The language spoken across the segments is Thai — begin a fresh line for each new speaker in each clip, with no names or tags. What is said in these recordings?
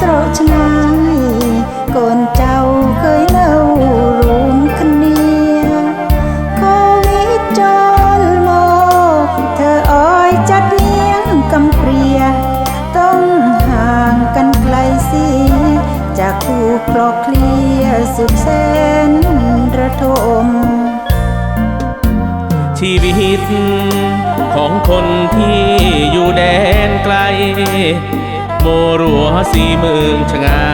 สรชนายก่อนเจ้าเคยเล่ารวมคนเดียโควิดจนโมเธออ้อยจัดเลี้ยงกำเปรีย ต้องห่างกันไกลสีจากคู่คลอกเคลียสุดแสนระทม
ชีวิตของคนที่อยู่แดนไกล โมรัวสีเมืองชะงา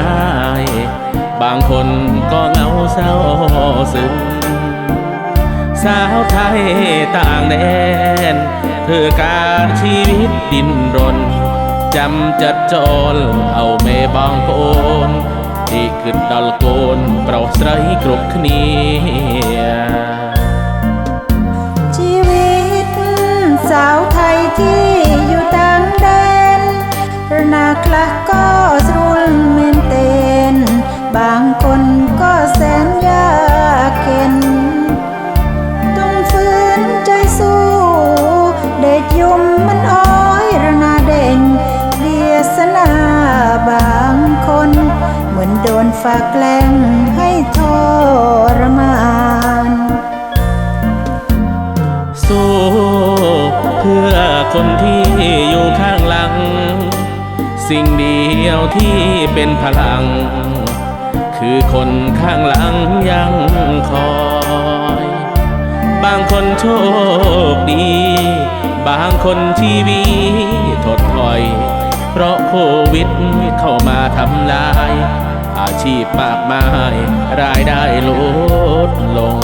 ย บางคนก็เงาเศร้าซึมสาวไทยต่างแดนเพื่อการชีวิตดินรน จำจัดจอลเอาแม่บางโอนที่ขึ้นดอลโกนเปราใสรกรุบเนี
คละก็สรุลเมนเตน บางคนก็แสนยากเข็น ต้องฝืนใจสู้ เด็ดยุมมันอ้อยระนาเด่นเดียสนาบางคน เหมือนโดนฝากแกล้งให้ทรมาน
สู้เพื่อคนที่ สิ่งเดียวที่เป็นพลัง คือคนข้างหลังยังคอย บางคนโชคดี บางคนชีวิตถดถอย เพราะโควิดเข้ามาทำลาย อาชีพมากมาย รายได้ลดลง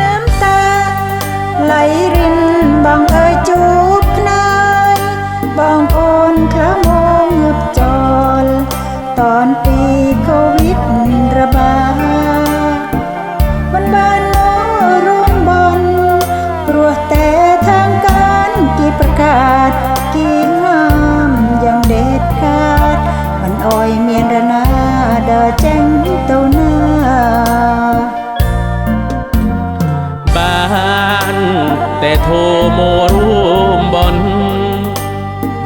น้ำตาไหล ตอนปีโควิดระบาดวันบ้านโนร่วมบอลปรวดแต่ทางการกี่ประกาศ กี่ห้ามอย่างเด็ดขาด มันอ้อยเมียนระนาดาแจ้งเต้าหน้า
บ้านแต่โทรโมร่วมบอล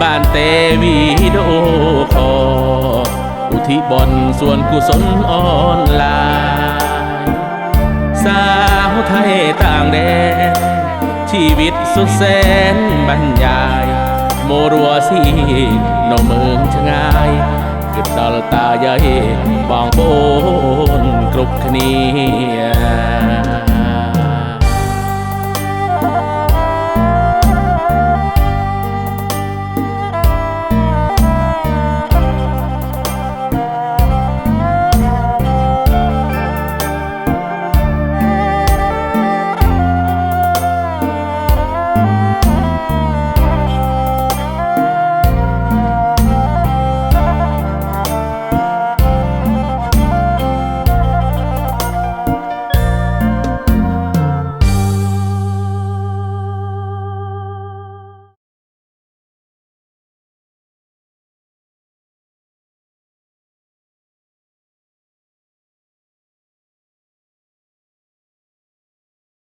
บ้านแต่วีดีโอคอลอุ ทิบอลส่วนกุศลออนไลน์สาวไทยต่างแดน ชีวิตสุดแสนบรรยาย โมรัวสีนอเมืองชงายกึดดอลตาใหญ่บางโบนกรุบคนี